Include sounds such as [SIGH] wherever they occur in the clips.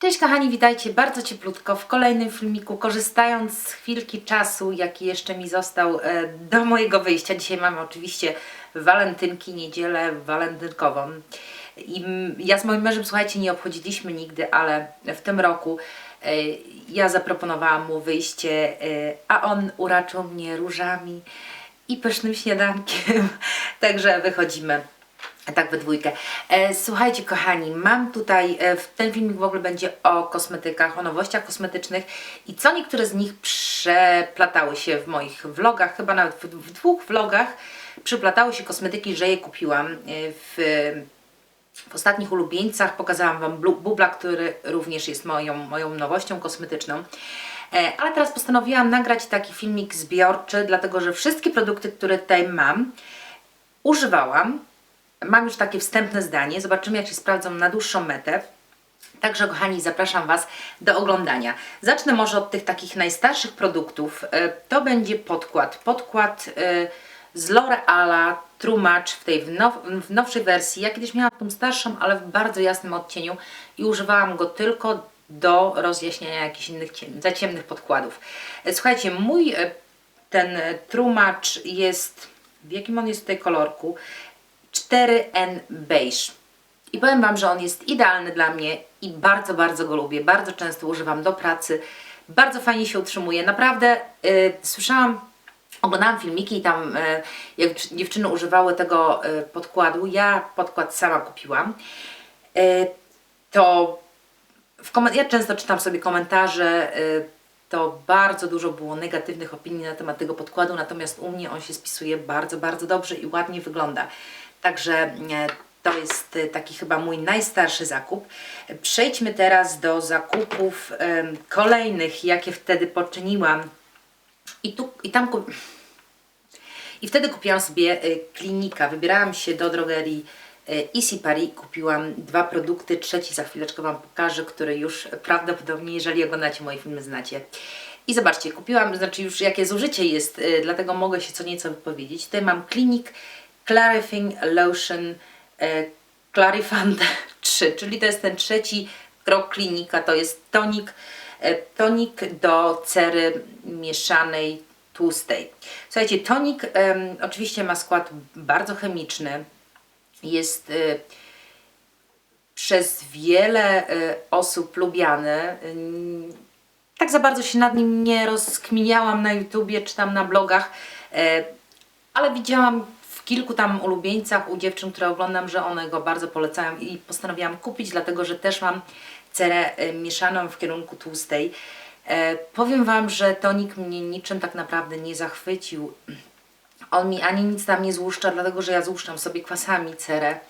Cześć kochani, witajcie bardzo cieplutko w kolejnym filmiku, korzystając z chwilki czasu, jaki jeszcze mi został e, do mojego wyjścia. Dzisiaj mamy oczywiście walentynki, niedzielę walentynkową. I ja z moim mężem, słuchajcie, nie obchodziliśmy nigdy, ale w tym roku e, ja zaproponowałam mu wyjście, e, a on uraczył mnie różami i pysznym śniadankiem. [LAUGHS] Także wychodzimy tak we dwójkę. E, słuchajcie, kochani, mam tutaj, e, ten filmik w ogóle będzie o kosmetykach, o nowościach kosmetycznych i co niektóre z nich przeplatały się w moich vlogach, chyba nawet w, w dwóch vlogach przyplatały się kosmetyki, że je kupiłam e, w, w ostatnich ulubieńcach. Pokazałam Wam bubla, który również jest moją, moją nowością kosmetyczną. Ale teraz postanowiłam nagrać taki filmik zbiorczy, dlatego że wszystkie produkty, które tutaj mam, używałam. Mam już takie wstępne zdanie. Zobaczymy, jak się sprawdzą na dłuższą metę. Także, kochani, zapraszam Was do oglądania. Zacznę może od tych takich najstarszych produktów. E, To będzie podkład. Podkład e, z L'Oreala True Match w tej w, now, w nowszej wersji. Ja kiedyś miałam tą starszą, ale w bardzo jasnym odcieniu i używałam go tylko do rozjaśniania jakichś innych ciem, za ciemnych podkładów. E, Słuchajcie, mój ten True Match jest, w jakim on jest tutaj kolorku? 4N Beige. I powiem Wam, że on jest idealny dla mnie i bardzo, bardzo go lubię. Bardzo często używam do pracy. Bardzo fajnie się utrzymuje. Naprawdę y, słyszałam, oglądałam filmiki i tam y, jak dz- dziewczyny używały tego y, podkładu. Ja podkład sama kupiłam. Y, to w ja często czytam sobie komentarze, y, to bardzo dużo było negatywnych opinii na temat tego podkładu, natomiast u mnie on się spisuje bardzo, bardzo dobrze i ładnie wygląda. Także e, to jest e, taki chyba mój najstarszy zakup. Przejdźmy teraz do zakupów kolejnych, jakie wtedy poczyniłam. I, tu, i tam. I wtedy kupiłam sobie e, klinika. Wybierałam się do drogerii Easy Paris. Kupiłam dwa produkty. Trzeci za chwileczkę Wam pokażę, który już prawdopodobnie, jeżeli oglądacie moje filmy, znacie. I zobaczcie, kupiłam, znaczy już jakie zużycie jest, dlatego mogę się co nieco wypowiedzieć. Tutaj mam klinik Clarifying Lotion e, Clarifant [LAUGHS] 3, czyli to jest ten trzeci krok klinika, to jest tonik, e, tonik do cery mieszanej tłustej. Słuchajcie, tonik em, oczywiście ma skład bardzo chemiczny, jest e, przez wiele e, osób lubiany. Ym, Tak za bardzo się nad nim nie rozkminiałam na YouTubie czy tam na blogach, ale widziałam kilku tam ulubieńcach u dziewczyn, które oglądam, że one go bardzo polecają i postanowiłam kupić, dlatego że też mam cerę e, mieszaną w kierunku tłustej. E, Powiem Wam, że tonik mnie niczym tak naprawdę nie zachwycił. On mi ani nic tam nie złuszcza, dlatego że ja złuszczam sobie kwasami cerę.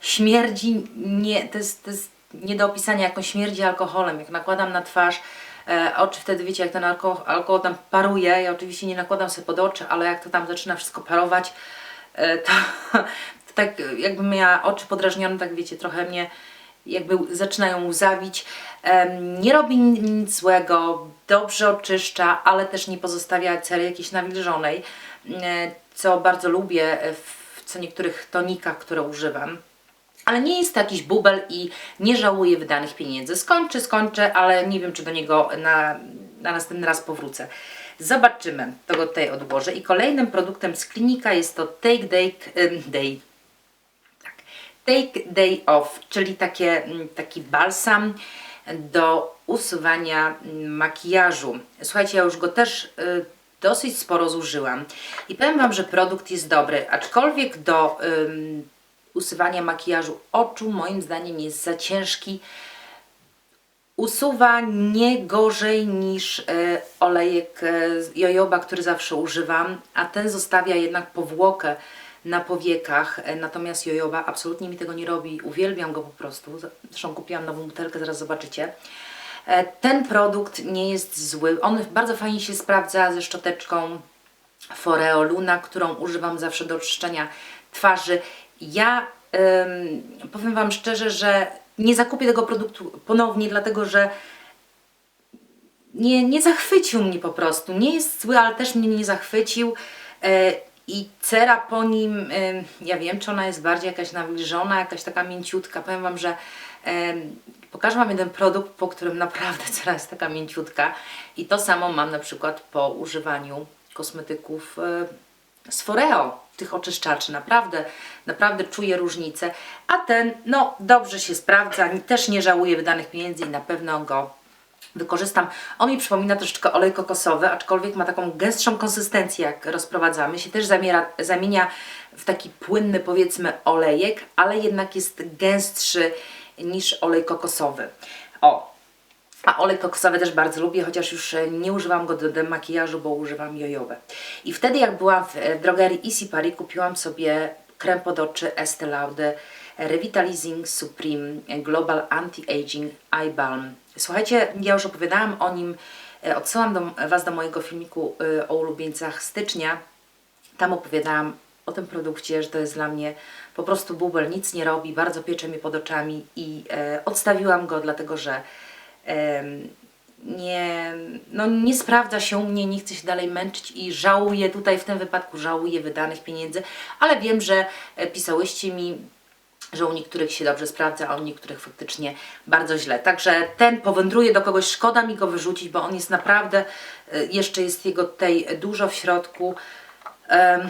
Śmierdzi nie, to jest, to jest nie do opisania, jak on śmierdzi alkoholem. Jak nakładam na twarz, e, oczy wtedy wiecie, jak ten alkohol, alkohol tam paruje. Ja oczywiście nie nakładam sobie pod oczy, ale jak to tam zaczyna wszystko parować, to, to [LAUGHS] tak jakbym miała oczy podrażnione, tak wiecie, trochę mnie jakby zaczynają łzawić. Nie robi nic złego, dobrze oczyszcza, ale też nie pozostawia cery jakiejś nawilżonej, e, co bardzo lubię w co niektórych tonikach, które używam. Ale nie jest to jakiś bubel i nie żałuję wydanych pieniędzy. Skończę, skończę, ale nie wiem, czy do niego na, na następny raz powrócę. Zobaczymy. To go tutaj odłożę. I kolejnym produktem z klinika jest to Take Day, Day tak. Take Day Off, czyli takie, mm, taki balsam do usuwania makijażu. Słuchajcie, ja już go też y, dosyć sporo zużyłam i powiem Wam, że produkt jest dobry, aczkolwiek do usuwania makijażu oczu moim zdaniem jest za ciężki. Usuwa nie gorzej niż y, olejek z jojoba, który zawsze używam, a ten zostawia jednak powłokę na powiekach, e, natomiast jojoba absolutnie mi tego nie robi. Uwielbiam go po prostu. Zresztą kupiłam nową butelkę, zaraz zobaczycie. E, Ten produkt nie jest zły. On bardzo fajnie się sprawdza ze szczoteczką Foreo Luna, którą używam zawsze do czyszczenia twarzy. Ja em, powiem Wam szczerze, że nie zakupię tego produktu ponownie, dlatego że nie, nie zachwycił mnie po prostu. Nie jest zły, ale też mnie nie zachwycił. E, I cera po nim, e, ja wiem, czy ona jest bardziej jakaś nawilżona, jakaś taka mięciutka. Powiem Wam, że e, Pokażę Wam jeden produkt, po którym naprawdę [LAUGHS] cera jest taka mięciutka i to samo mam na przykład po używaniu kosmetyków z Foreo, tych oczyszczaczy. Naprawdę, naprawdę czuję różnicę. A ten, no dobrze się sprawdza, też nie żałuję wydanych pieniędzy i na pewno go wykorzystam. On mi przypomina troszeczkę olej kokosowy, aczkolwiek ma taką gęstszą konsystencję, jak rozprowadzamy. Się też zamiera, zamienia w taki płynny, powiedzmy, olejek, ale jednak jest gęstszy niż olej kokosowy. O, a olej kokosowy też bardzo lubię, chociaż już e, nie używam go do demakijażu, bo używam jojowe. I wtedy jak byłam w e, drogerii Easy Paris, kupiłam sobie krem pod oczy Estee Lauder Revitalizing Supreme Global Anti-Aging Eye Balm. Słuchajcie, ja już opowiadałam o nim, e, odsyłam do, Was do mojego filmiku o ulubieńcach stycznia. Tam opowiadałam o tym produkcie, że to jest dla mnie po prostu bubel, nic nie robi, bardzo piecze mnie pod oczami i e, odstawiłam go, dlatego że nie, no nie sprawdza się u mnie, nie chcę się dalej męczyć i żałuję, tutaj w tym wypadku żałuję wydanych pieniędzy, ale wiem, że e, pisałyście mi, że u niektórych się dobrze sprawdza, a u niektórych faktycznie bardzo źle. Także ten powędruje do kogoś, szkoda mi go wyrzucić, bo on jest naprawdę, e, jeszcze jest jego tej dużo w środku. Em,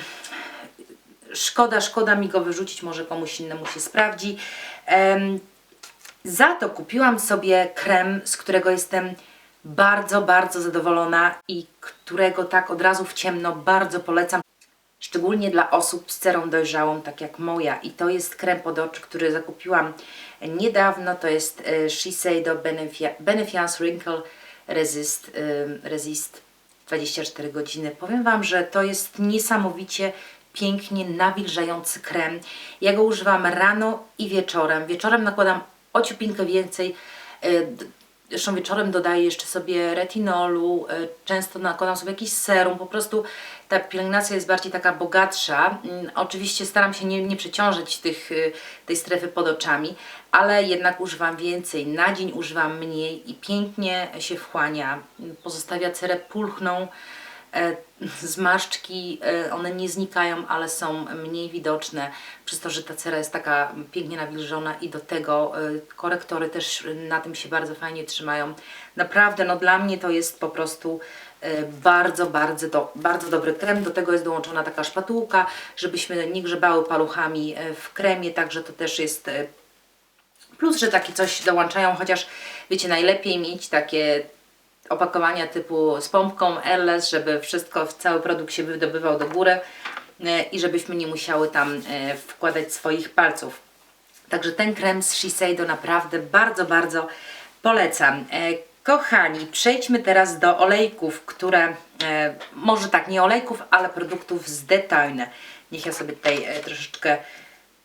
szkoda, szkoda mi go wyrzucić, może komuś innemu się sprawdzi. Em, za to kupiłam sobie krem, z którego jestem bardzo, bardzo zadowolona i którego tak od razu w ciemno bardzo polecam. Szczególnie dla osób z cerą dojrzałą, tak jak moja. I to jest krem pod oczy, który zakupiłam niedawno. To jest e, Shiseido Benefia- Benefiance Wrinkle Resist, e, Resist 24 godziny. Powiem Wam, że to jest niesamowicie pięknie nawilżający krem. Ja go używam rano i wieczorem. Wieczorem nakładam ociupinkę więcej. e, Zresztą wieczorem dodaję jeszcze sobie retinolu, e, często nakładam sobie jakiś serum, po prostu ta pielęgnacja jest bardziej taka bogatsza. Mm, Oczywiście staram się nie, nie przeciążyć tych, y, tej strefy pod oczami, ale jednak używam więcej. Na dzień używam mniej i pięknie się wchłania. Pozostawia cerę pulchną. E, Zmarszczki, e, one nie znikają, ale są mniej widoczne, przez to, że ta cera jest taka pięknie nawilżona i do tego e, korektory też na tym się bardzo fajnie trzymają. Naprawdę, no dla mnie to jest po prostu bardzo, bardzo, do, bardzo dobry krem. Do tego jest dołączona taka szpatułka, żebyśmy nie grzebały paluchami w kremie, także to też jest Plus, że takie coś dołączają, chociaż wiecie, najlepiej mieć takie opakowania typu z pompką LS, żeby wszystko, cały produkt się wydobywał do góry e, i żebyśmy nie musiały tam e, wkładać swoich palców. Także ten krem z Shiseido naprawdę bardzo, bardzo polecam. E, Kochani, przejdźmy teraz do olejków, które, może tak, nie olejków, ale produktów z Detailne. Niech ja sobie tutaj troszeczkę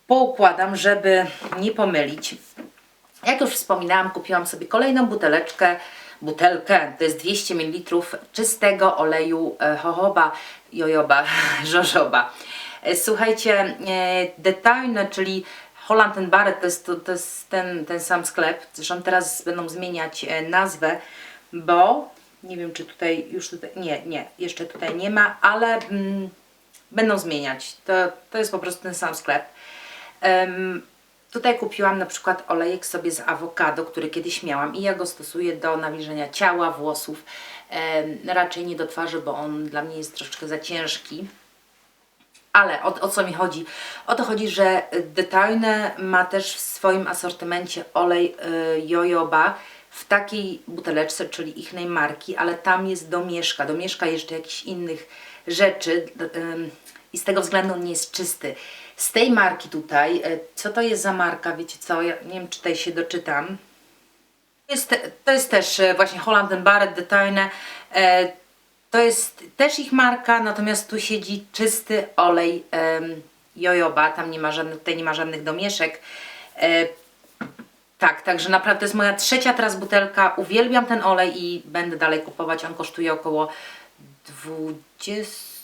poukładam, żeby nie pomylić. Jak już wspominałam, kupiłam sobie kolejną buteleczkę, butelkę, to jest 200 ml czystego oleju e, jojoba, jojoba, [LAUGHS] jojoba. E, Słuchajcie, detailne, czyli Holland and Barrett to jest, to, to jest ten, ten sam sklep. Zresztą teraz będą zmieniać e, nazwę, bo nie wiem, czy tutaj już tutaj, nie, nie, jeszcze tutaj nie ma, ale mm, będą zmieniać. To, to jest po prostu ten sam sklep. Tutaj kupiłam na przykład olejek sobie z awokado, który kiedyś miałam i ja go stosuję do nawilżenia ciała, włosów. Em, raczej nie do twarzy, bo on dla mnie jest troszeczkę za ciężki. Ale o, o co mi chodzi? O to chodzi, że Detailne ma też w swoim asortymencie olej y, jojoba w takiej buteleczce, czyli ich marki, ale tam jest domieszka, domieszka jeszcze jakichś innych rzeczy ym, i z tego względu nie jest czysty. Z tej marki tutaj, y, co to jest za marka, wiecie co, ja nie wiem czy tutaj się doczytam. To jest, to jest też e, właśnie Holland Barrett Detailne. E, to jest też ich marka, natomiast tu siedzi czysty olej jojoba, tam nie ma żadnych, tutaj nie ma żadnych domieszek. E, tak, także naprawdę to jest moja trzecia teraz butelka. Uwielbiam ten olej i będę dalej kupować. On kosztuje około 20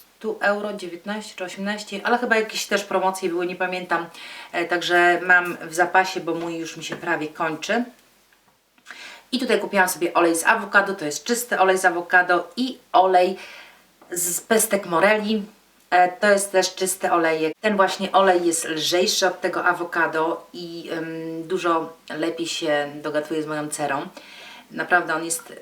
euro, 19 czy 18, ale chyba jakieś też promocje były, nie pamiętam. E, także mam w zapasie, bo mój już mi się prawie kończy. I tutaj kupiłam sobie olej z awokado, to jest czysty olej z awokado i olej z pestek moreli. E, To jest też czysty olejek. Ten właśnie olej jest lżejszy od tego awokado i em, dużo lepiej się dogatuje z moją cerą. Naprawdę on jest,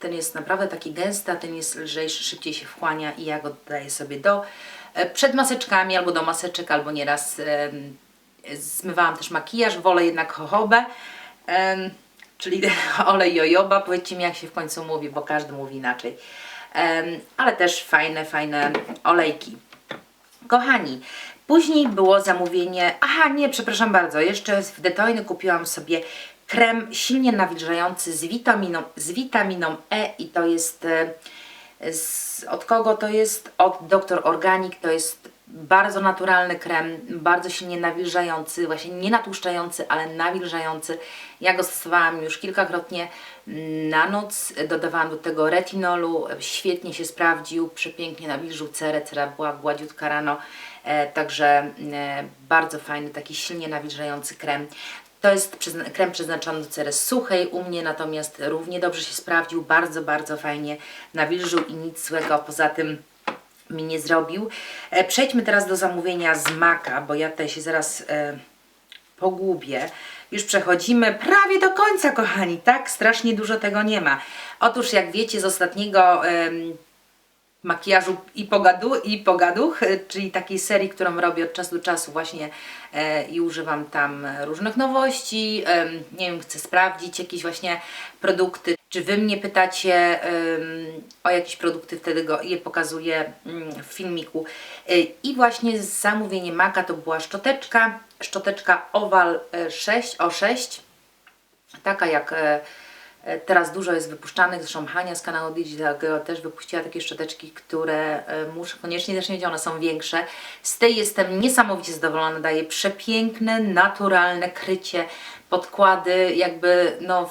ten jest naprawdę taki gęsty, a ten jest lżejszy, szybciej się wchłania i ja go dodaję sobie do, e, przed maseczkami albo do maseczek, albo nieraz em, zmywałam też makijaż, wolę jednak jojoba, em, czyli [LAUGHS] olej jojoba. Powiedzcie mi jak się w końcu mówi, bo każdy mówi inaczej. Ale też fajne, fajne olejki. Kochani, później było zamówienie. Aha, nie, przepraszam bardzo. Jeszcze w Detoiny kupiłam sobie krem silnie nawilżający z witaminą, z witaminą E i to jest. e, Z, od kogo to jest? Od Dr. Organic. To jest bardzo naturalny krem, bardzo silnie nawilżający, właśnie nie natłuszczający, ale nawilżający. Ja go stosowałam już kilkakrotnie na noc. Dodawałam do tego retinolu, świetnie się sprawdził, przepięknie nawilżył cerę, cera była gładziutka rano, e, także e, bardzo fajny, taki silnie nawilżający krem. To jest krem przeznaczony do cery suchej, u mnie natomiast równie dobrze się sprawdził, bardzo, bardzo fajnie nawilżył i nic złego poza tym mi nie zrobił. E, Przejdźmy teraz do zamówienia z Maka, bo ja tutaj się zaraz e, pogubię. Już przechodzimy prawie do końca, kochani, tak? Strasznie dużo tego nie ma. Otóż, jak wiecie, z ostatniego em, makijażu i, pogadu, i pogaduch, e, czyli takiej serii, którą robię od czasu do czasu właśnie e, i używam tam różnych nowości. em, nie wiem, chcę sprawdzić jakieś właśnie produkty. Czy Wy mnie pytacie o jakieś produkty, wtedy go, je pokazuję mm, w filmiku. E, I właśnie zamówienie Maka to była szczoteczka, szczoteczka Oval e, 6 O6 taka jak e, e, teraz dużo jest wypuszczanych, zresztą Hania z kanału Digital Girl też wypuściła takie szczoteczki, które e, muszę koniecznie też mieć, one są większe. Z tej jestem niesamowicie zadowolona, daje przepiękne, naturalne krycie, podkłady, jakby no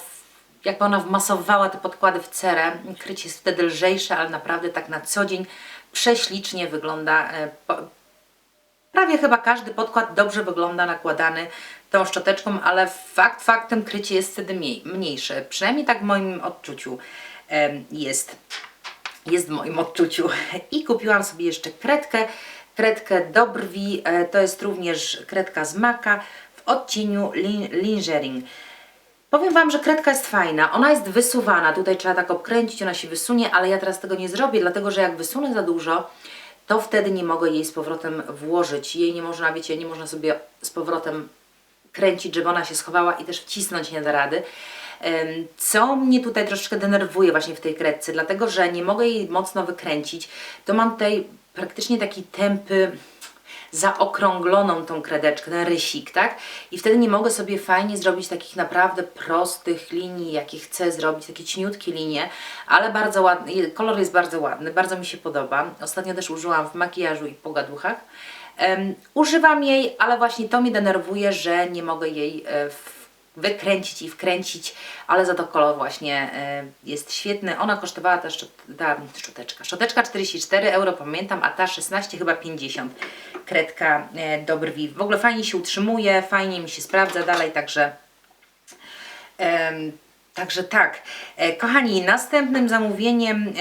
jakby ona wmasowała te podkłady w cerę. Krycie jest wtedy lżejsze, ale naprawdę tak na co dzień prześlicznie wygląda. e, Prawie chyba każdy podkład dobrze wygląda nakładany tą szczoteczką, ale fakt faktem krycie jest wtedy mniej, mniejsze. Przynajmniej tak w moim odczuciu jest. Jest w moim odczuciu. I kupiłam sobie jeszcze kredkę. Kredkę do brwi. E, to jest również kredka z Maka w odcieniu lin- Lingering. Powiem Wam, że kredka jest fajna. Ona jest wysuwana. Tutaj trzeba tak obkręcić, ona się wysunie, ale ja teraz tego nie zrobię, dlatego że jak wysunę za dużo, to wtedy nie mogę jej z powrotem włożyć. Jej nie można, wiecie, nie można sobie z powrotem kręcić, żeby ona się schowała i też wcisnąć nie da rady. Co mnie tutaj troszeczkę denerwuje właśnie w tej kredce, dlatego że nie mogę jej mocno wykręcić, to mam tutaj praktycznie taki tępy, zaokrągloną tą kredeczkę, ten rysik, tak? I wtedy nie mogę sobie fajnie zrobić takich naprawdę prostych linii, jakie chcę zrobić, takie cieniutkie linie, ale bardzo ładny, kolor jest bardzo ładny, bardzo mi się podoba. Ostatnio też użyłam w makijażu i pogaduchach. Em, używam jej, ale właśnie to mnie denerwuje, że nie mogę jej e, wykręcić i wkręcić, ale za to kolor właśnie e, jest świetny. Ona kosztowała ta, ta szczoteczka. Szczoteczka 44 euro, pamiętam, a ta 16 chyba 50. Kredka e, do brwi. W ogóle fajnie się utrzymuje, fajnie mi się sprawdza dalej, także Także tak. Kochani, następnym zamówieniem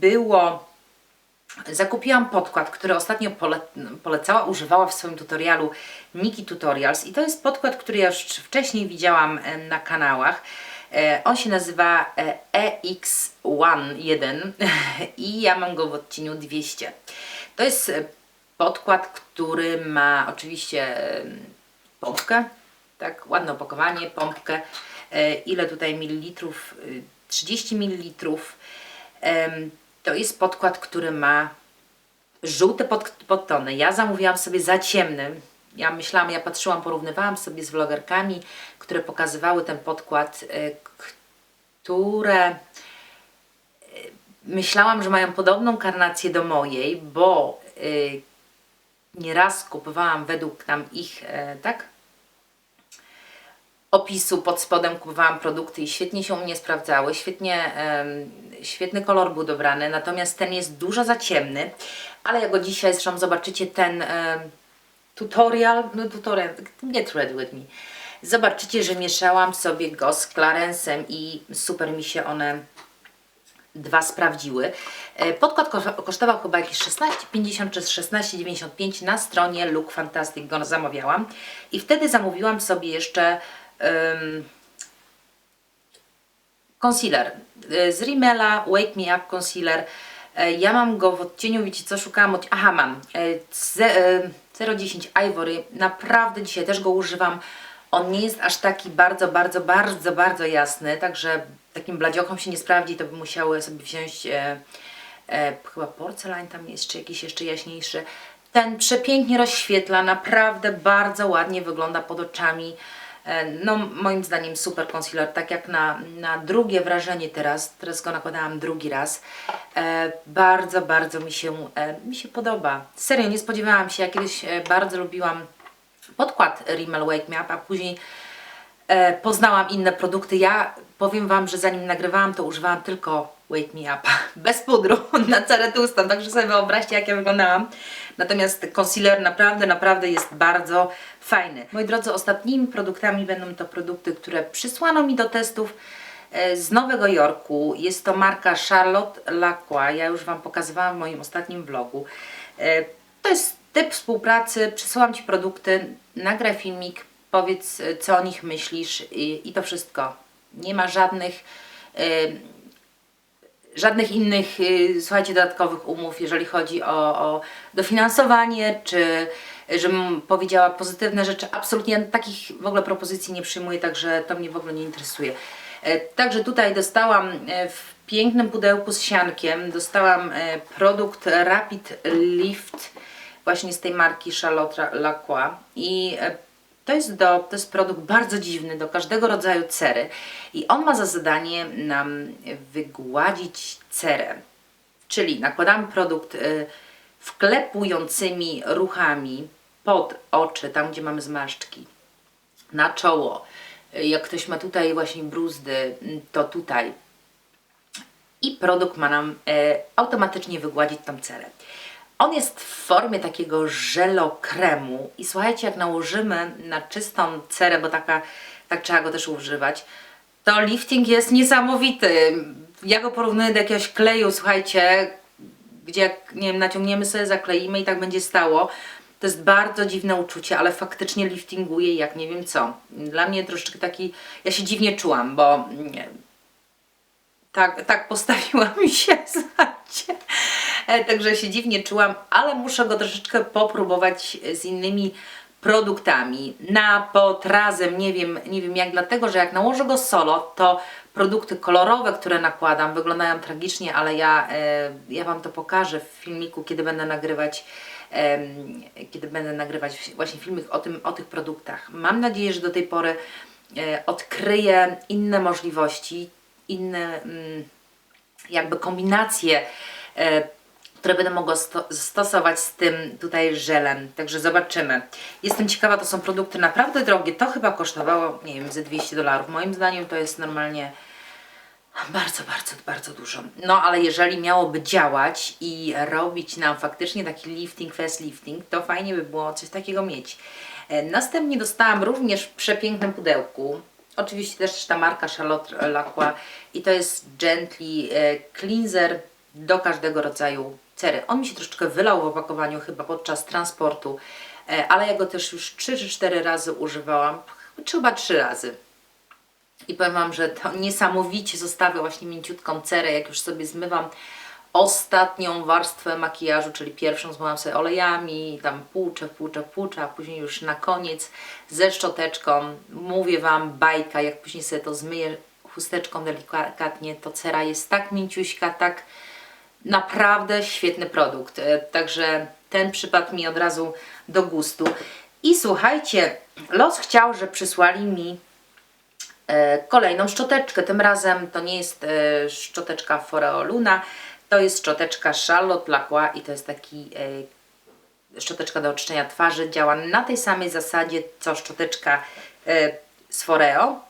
było. Zakupiłam podkład, który ostatnio pole, polecała, używała w swoim tutorialu Niki Tutorials i to jest podkład, który ja już wcześniej widziałam e, na kanałach. E, On się nazywa e, EX1 [LAUGHS] i ja mam go w odcieniu 200. To jest e, podkład, który ma oczywiście pompkę, tak, ładne opakowanie, pompkę. E, Ile tutaj mililitrów? Y, 30 mililitrów. To jest podkład, który ma żółte pod, podtony. Ja zamówiłam sobie za ciemny. Ja myślałam, ja patrzyłam, porównywałam sobie z vlogerkami, które pokazywały ten podkład, e, które e, myślałam, że mają podobną karnację do mojej, bo e, nieraz kupowałam według tam ich, e, tak? Opisu pod spodem kupowałam produkty i świetnie się u mnie sprawdzały, świetnie, świetny kolor był dobrany, natomiast ten jest dużo za ciemny, ale jak go dzisiaj zresztą zobaczycie ten tutorial, no tutorial, nie thread with me, zobaczycie, że mieszałam sobie go z Clarensem i super mi się one dwa sprawdziły. E, Podkład ko- kosztował chyba jakieś 16,50 czy 16,95 na stronie Look Fantastic go zamawiałam. I wtedy zamówiłam sobie jeszcze em, concealer e, z Rimmela Wake Me Up Concealer. E, Ja mam go w odcieniu, wiecie co, szukałam, aha mam, e, ze- e, 010 Ivory, naprawdę dzisiaj też go używam. On nie jest aż taki bardzo, bardzo, bardzo, bardzo jasny, także takim bladziokom się nie sprawdzi, to by musiały sobie wziąć e, e, chyba porcelain tam jest, czy jakiś jeszcze jaśniejszy. Ten przepięknie rozświetla, naprawdę bardzo ładnie wygląda pod oczami. E, No, moim zdaniem super concealer, tak jak na, na drugie wrażenie teraz, teraz go nakładałam drugi raz. E, bardzo, bardzo mi się, e, mi się podoba. Serio, nie spodziewałam się, ja kiedyś e, bardzo lubiłam podkład Rimmel Wake Me Up, a później e, poznałam inne produkty. Ja powiem Wam, że zanim nagrywałam, to używałam tylko Wake Me Up, [LAUGHS] bez pudru, na całe tłustą, także sobie wyobraźcie, jak ja wyglądałam. Natomiast concealer naprawdę, naprawdę jest bardzo fajny. Moi drodzy, ostatnimi produktami będą to produkty, które przysłano mi do testów e, z Nowego Jorku. Jest to marka Charlotte Lacroix. Ja już Wam pokazywałam w moim ostatnim vlogu. E, To jest typ współpracy. Przesyłam Ci produkty, nagraj filmik, powiedz e, co o nich myślisz i, i to wszystko. Nie ma żadnych żadnych innych, y, słuchajcie, dodatkowych umów, jeżeli chodzi o, o dofinansowanie, czy żebym powiedziała pozytywne rzeczy. Absolutnie takich w ogóle propozycji nie przyjmuję, także to mnie w ogóle nie interesuje. E, Także tutaj dostałam e, w pięknym pudełku z siankiem, dostałam e, produkt Rapid Lift właśnie z tej marki Charlotte Lacroix i to jest, do, to jest produkt bardzo dziwny do każdego rodzaju cery i on ma za zadanie nam wygładzić cerę. Czyli nakładamy produkt y, wklepującymi ruchami pod oczy, tam gdzie mamy zmarszczki, na czoło. Y, Jak ktoś ma tutaj właśnie bruzdy, y, to tutaj. I produkt ma nam e, automatycznie wygładzić tą cerę. On jest w formie takiego żelokremu i słuchajcie, jak nałożymy na czystą cerę, bo taka, tak trzeba go też używać, to lifting jest niesamowity. Ja go porównuję do jakiegoś kleju, słuchajcie, gdzie jak, nie wiem, naciągniemy sobie, zakleimy i tak będzie stało. To jest bardzo dziwne uczucie, ale faktycznie liftinguje jak nie wiem co. Dla mnie troszeczkę taki, ja się dziwnie czułam, bo nie, tak, tak postawiłam [LAUGHS] się, słuchajcie. E, Także się dziwnie czułam, ale muszę go troszeczkę popróbować z innymi produktami. Na pot razem, nie wiem, nie wiem jak, dlatego że jak nałożę go solo, to produkty kolorowe, które nakładam, wyglądają tragicznie, ale ja, e, ja Wam to pokażę w filmiku, kiedy będę nagrywać kiedy będę nagrywać właśnie filmik o, tym, o tych produktach. Mam nadzieję, że do tej pory e, odkryję inne możliwości, inne mm, jakby kombinacje, które będę mogła sto- stosować z tym tutaj żelem. Także zobaczymy. Jestem ciekawa, to są produkty naprawdę drogie. To chyba kosztowało, nie wiem, ze 200 dolarów. Moim zdaniem to jest normalnie bardzo, bardzo, bardzo dużo. No ale jeżeli miałoby działać i robić nam faktycznie taki lifting, fast lifting, to fajnie by było coś takiego mieć. E, Następnie dostałam również w przepięknym pudełku. Oczywiście też ta marka Charlotte Lacroix i to jest Gently e, Cleanser do każdego rodzaju cery. On mi się troszeczkę wylał w opakowaniu chyba podczas transportu, e, ale ja go też już 3 czy 4 razy używałam, chyba 3 razy. I powiem Wam, że to niesamowicie zostawia właśnie mięciutką cerę, jak już sobie zmywam ostatnią warstwę makijażu, czyli pierwszą zmywam sobie olejami, tam płuczę, płuczę, płuczę, a później już na koniec ze szczoteczką, mówię Wam bajka, jak później sobie to zmyję chusteczką delikatnie, to cera jest tak mięciuśka, tak naprawdę świetny produkt. E, Także ten przypadł mi od razu do gustu. I słuchajcie, los chciał, że przysłali mi e, kolejną szczoteczkę. Tym razem to nie jest e, szczoteczka Foreo Luna, to jest szczoteczka Charlotte Lacroix i to jest taki szczoteczka do oczyszczenia twarzy. Działa na tej samej zasadzie co szczoteczka z Foreo.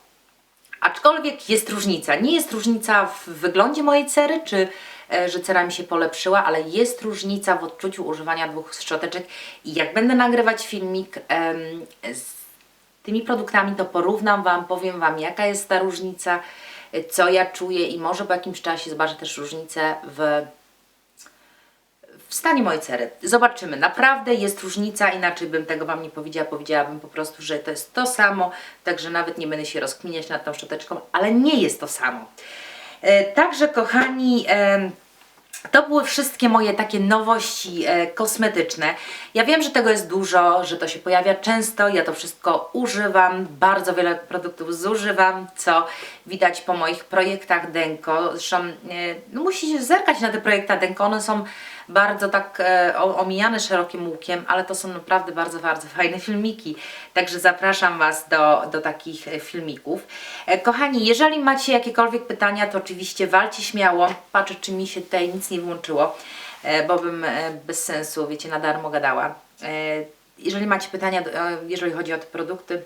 Aczkolwiek jest różnica. Nie jest różnica w wyglądzie mojej cery, czy że cera mi się polepszyła, ale jest różnica w odczuciu używania dwóch szczoteczek. I jak będę nagrywać filmik z tymi produktami, to porównam Wam, powiem Wam, jaka jest ta różnica. e, co ja czuję i może po jakimś czasie zobaczę też różnicę w w stanie mojej cery. Zobaczymy. Naprawdę jest różnica, inaczej bym tego Wam nie powiedziała. Powiedziałabym po prostu, że to jest to samo, także nawet nie będę się rozkminiać nad tą szczoteczką, ale nie jest to samo. E, Także, kochani, em, to były wszystkie moje takie nowości e, kosmetyczne. Ja wiem, że tego jest dużo, że to się pojawia często. Ja to wszystko używam, bardzo wiele produktów zużywam, co widać po moich projektach Denko. Zresztą e, no, musicie zerkać na te projekty Denko. One są bardzo tak e, omijane szerokim łukiem, ale to są naprawdę bardzo, bardzo fajne filmiki. Także zapraszam Was do, do takich e, filmików. E, kochani, jeżeli macie jakiekolwiek pytania, to oczywiście walcie śmiało. Patrzę, czy mi się tutaj nic nie włączyło, e, bo bym e, bez sensu, wiecie, na darmo gadała. E, jeżeli macie pytania, e, jeżeli chodzi o te produkty,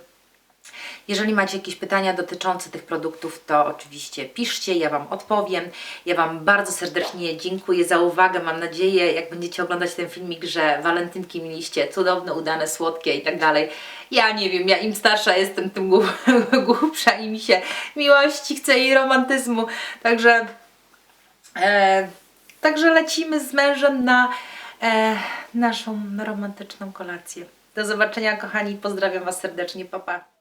jeżeli macie jakieś pytania dotyczące tych produktów, to oczywiście piszcie, ja Wam odpowiem. Ja Wam bardzo serdecznie dziękuję za uwagę. Mam nadzieję, jak będziecie oglądać ten filmik, że walentynki mieliście cudowne, udane, słodkie i tak dalej. Ja nie wiem, ja im starsza jestem, tym głup- [LAUGHS] głupsza i mi się miłości chce i romantyzmu. Także, e, także lecimy z mężem na e, naszą romantyczną kolację. Do zobaczenia, kochani. Pozdrawiam Was serdecznie. Pa, pa.